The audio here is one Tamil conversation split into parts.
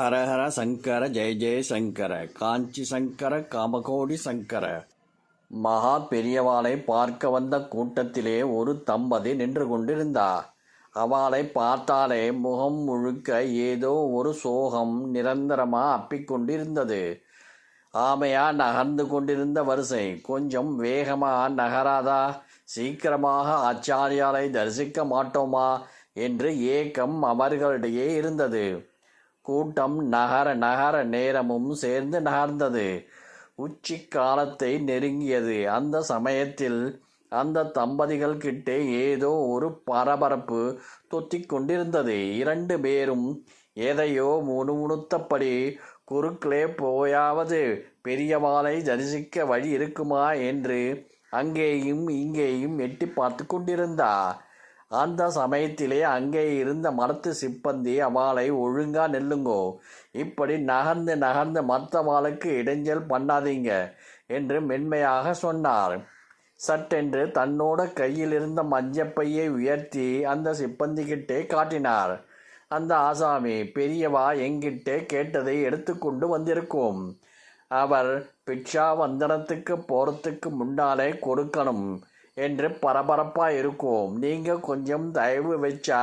ஹரஹர சங்கர ஜெய ஜெய சங்கர காஞ்சி சங்கர காமகோடி சங்கர. மகா பெரியவாளை பார்க்க வந்த கூட்டத்திலே ஒரு தம்பதி நின்று கொண்டிருந்தா. அவளை பார்த்தாலே முகம் முழுக்க ஏதோ ஒரு சோகம் நிரந்தரமா அப்பிக்கொண்டிருந்தது ஆமையா நகர்ந்து கொண்டிருந்த வரிசை கொஞ்சம் வேகமா நகராதா? சீக்கிரமாக ஆச்சாரியாலை தரிசிக்க மாட்டோமா? என்று ஏக்கம் அவர்களிடையே இருந்தது. கூட்டம் நகர நகர நேரமும் சேர்ந்து நகர்ந்தது. உச்சி காலத்தை நெருங்கியது. அந்த சமயத்தில் அந்த தம்பதிகள் கிட்டே ஏதோ ஒரு பரபரப்பு தொத்திக் கொண்டிருந்தது. இரண்டு பேரும் எதையோ முணுமுணுத்தபடி குறுக்களே போயாவது பெரியவாளை தரிசிக்க வழி இருக்குமா என்று அங்கேயும் இங்கேயும் எட்டி பார்த்து கொண்டிருந்தா. அந்த சமயத்திலே அங்கே இருந்த மரத்து சிப்பந்தி அவளை ஒழுங்கா நெல்லுங்கோ. இப்படி நகர்ந்து நகர்ந்து மற்றவாளுக்கு இடைஞ்சல் பண்ணாதீங்க என்று மென்மையாக சொன்னார். சட்டென்று தன்னோட கையில் இருந்த மஞ்சப்பையை உயர்த்தி அந்த சிப்பந்திக்கிட்டே காட்டினார். அந்த ஆசாமி பெரியவா எங்கிட்டே கேட்டதை எடுத்துக்கொண்டு வந்திருக்கும். அவர் பிக்ஷா வந்தனத்துக்கு முன்னாலே கொடுக்கணும். என்று பரபரப்பாக இருக்கும். நீங்கள் கொஞ்சம் தயவு வச்சா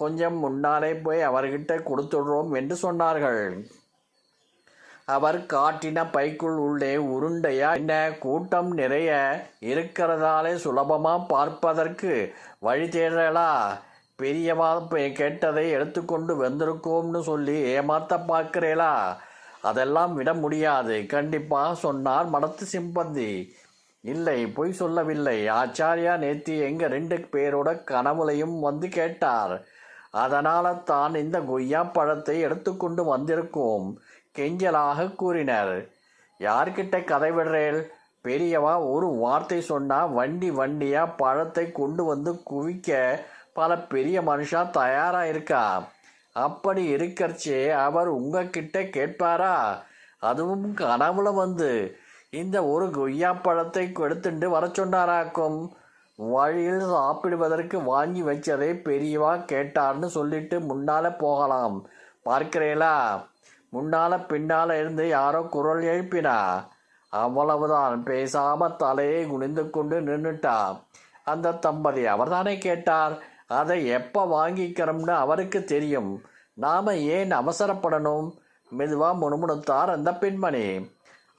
கொஞ்சம் முன்னாலே போய் அவர்கிட்ட கொடுத்துடுறோம் என்று சொன்னார்கள். அவர் காட்டின பைக்குள் உள்ளே உருண்டையா என்ன கூட்டம் நிறைய இருக்கிறதாலே சுலபமாக பார்ப்பதற்கு வழி தேடலா? பெரியவா கேட்டதை எடுத்துக்கொண்டு வந்திருக்கோம்னு சொல்லி ஏமாத்த பார்க்கிறேளா? அதெல்லாம் விட முடியாது. கண்டிப்பாக சொன்னார் மடத்து சிம்பந்தி. இல்லை பொய் சொல்லவில்லை. ஆச்சாரியா நேத்தி எங்க ரெண்டு பேரோட கனவுலையும் வந்து கேட்டார். அதனால தான் இந்த கொய்யா பழத்தை எடுத்துக்கொண்டு வந்திருக்கோம் கெஞ்சலாக கூறினர். யார்கிட்ட கதை விடுறேன் பெரியவா ஒரு வார்த்தை சொன்னா வண்டி வண்டியா பழத்தை கொண்டு வந்து குவிக்க பல பெரிய மனுஷா தயாரா இருக்கா அப்படி இருக்கிறச்சே அவர் உங்ககிட்ட கேட்பாரா? அதுவும் கனவுல வந்து இந்த ஒரு கொய்யா பழத்தை எடுத்துட்டு வர சொன்னாராக்கும். வழியில் சாப்பிடுவதற்கு வாங்கி வச்சதை பெரியவா கேட்டார்னு சொல்லிட்டு முன்னால போகலாம். பார்க்கிறீங்களா முன்னால பின்னால இருந்து யாரோ குரல் எழுப்பினா. அவ்வளவுதான். பேசாம தலையை குனிந்து கொண்டு நின்றுட்டா அந்த தம்பதி அவர்தானே கேட்டார். அதை எப்ப வாங்கிக்கிறோம்னு அவருக்கு தெரியும். நாம ஏன் அவசரப்படணும்? மெதுவா முணுமுணுத்தார் அந்த பெண்மணி.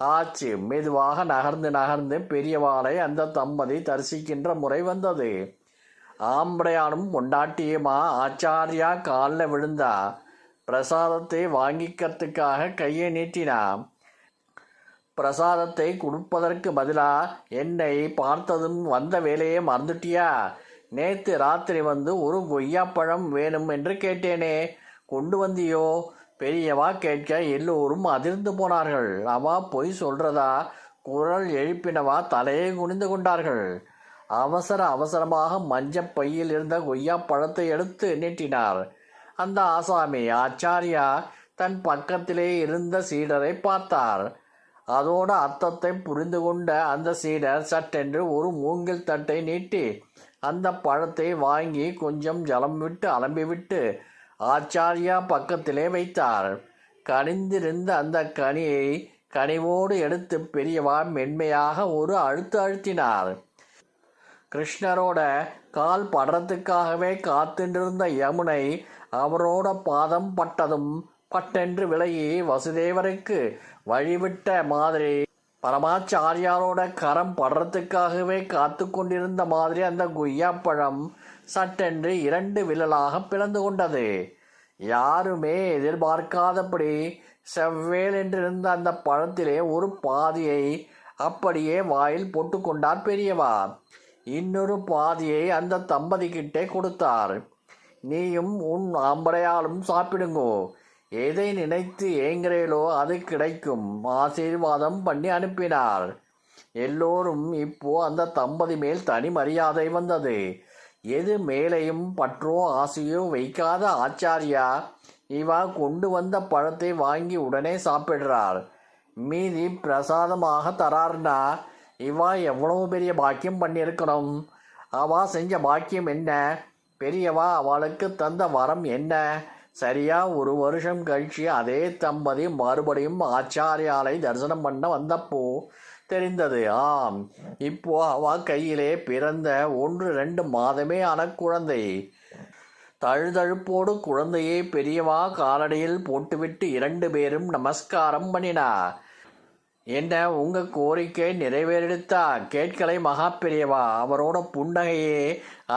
ஆச்சு. மெதுவாக நகர்ந்து நகர்ந்து பெரியவாளை அந்த தம்பதி தரிசிக்கின்ற முறை வந்தது. ஆம்படையானும் பொண்டாட்டியுமா? ஆச்சாரியா காலில் விழுந்தா? பிரசாதத்தை வாங்கிக்கிறதுக்காக கையை நீட்டினா? பிரசாதத்தை கொடுப்பதற்கு பதிலாக என்னை பார்த்ததும் வந்த வேலையை மறந்துட்டியா? நேற்று ராத்திரி வந்து ஒரு கொய்யாப்பழம் வேணும் என்று கேட்டேனே. கொண்டு வந்தியோ? பெரியவா கேட்க எல்லோரும் அதிர்ந்து போனார்கள். அவா பொய் சொல்றதா? குரல் எழுப்பினவா தலையை குனிந்து கொண்டார்கள். அவசர அவசரமாக மஞ்சப் பையில் இருந்த கொய்யா பழத்தை எடுத்து நீட்டினார். அந்த ஆசாமி ஆச்சாரியா தன் பக்கத்திலே இருந்த சீடரை பார்த்தார். அதோட அர்த்தத்தை புரிந்து கொண்ட அந்த சீடர் சட்டென்று ஒரு மூங்கில் தட்டை நீட்டி அந்த பழத்தை வாங்கி கொஞ்சம் ஜலம் விட்டு அலம்பிவிட்டு ஆச்சாரியா பக்கத்திலே வைத்தார். கனிந்திருந்த அந்த கனியை கனிவோடு எடுத்து பெரியவா மென்மையாக ஒரு அழுத்து அழுத்தினார். கிருஷ்ணரோட கால் படுறதுக்காகவே காத்துண்டிருந்த யமுனை அவரோட பாதம் பட்டதும் பட்டென்று விலகி வசுதேவருக்கு வழிவிட்ட மாதிரி பரமாச்சாரியாரோட கரம் படுறதுக்காகவே காத்து கொண்டிருந்த மாதிரி அந்த கொய்யாப்பழம் சட்டென்று இரண்டு விழலாக பிளந்து கொண்டது யாருமே எதிர்பார்க்காதபடி செவ்வேல் என்றிருந்த அந்த பழத்திலே ஒரு பாதியை அப்படியே வாயில் போட்டுக்கொண்டார் பெரியவா. இன்னொரு பாதியை அந்த தம்பதிக்கிட்டே கொடுத்தார். நீயும் உன் ஆம்படையாலும் சாப்பிடுங்கோ. எதை நினைத்து ஏங்கிறேளோ அது கிடைக்கும். ஆசீர்வாதம் பண்ணி அனுப்பினார். எல்லோரும் இப்போ அந்த தம்பதி மேல் தனி மரியாதை வந்தது. எது மேலையும் பற்றோ ஆசையோ வைக்காத ஆச்சாரியா? இவா கொண்டு வந்த பழத்தை வாங்கி உடனே சாப்பிடுறார். மீதி பிரசாதமாக தரார்னா இவா எவ்வளவு பெரிய பாக்கியம் பண்ணியிருக்கணும்? அவா செஞ்ச பாக்கியம் என்ன? பெரியவா அவளுக்கு தந்த வரம் என்ன? சரியா ஒரு வருஷம் கழிச்சு அதே தம்பதி மறுபடியும் ஆச்சாரியாலை தரிசனம் பண்ண வந்தப்போ தெரிந்தது ஆம் இப்போ அவ கையிலே பிறந்த ஒன்று ரெண்டு மாதமே ஆன குழந்தை. தழுதழுப்போடு குழந்தையை பெரியவா காலடியில் போட்டுவிட்டு இரண்டு பேரும் நமஸ்காரம் பண்ணினா. என்ன உங்க கோரிக்கை நிறைவேறிடுத்தா? கேட்கலை மகா பெரியவா. அவரோட புன்னகையே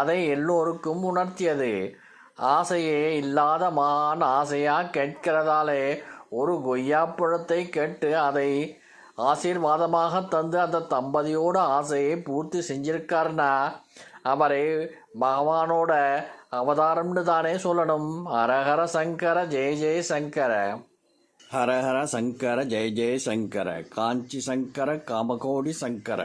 அதை எல்லோருக்கும் உணர்த்தியது. ஆசையே இல்லாத மான் ஆசையா கேட்கிறதாலே ஒரு கொய்யா பழத்தை கேட்டு அதை ஆசீர்வாதமாக தந்து அந்த தம்பதியோட ஆசையை பூர்த்தி செஞ்சிருக்காருன்னா அவரை பகவானோட அவதாரம்னு தானே சொல்லணும். ஹரஹர சங்கர ஜெய ஜெய சங்கர. ஹரஹர சங்கர ஜெய ஜெய சங்கர. காஞ்சி சங்கர காமகோடி சங்கர.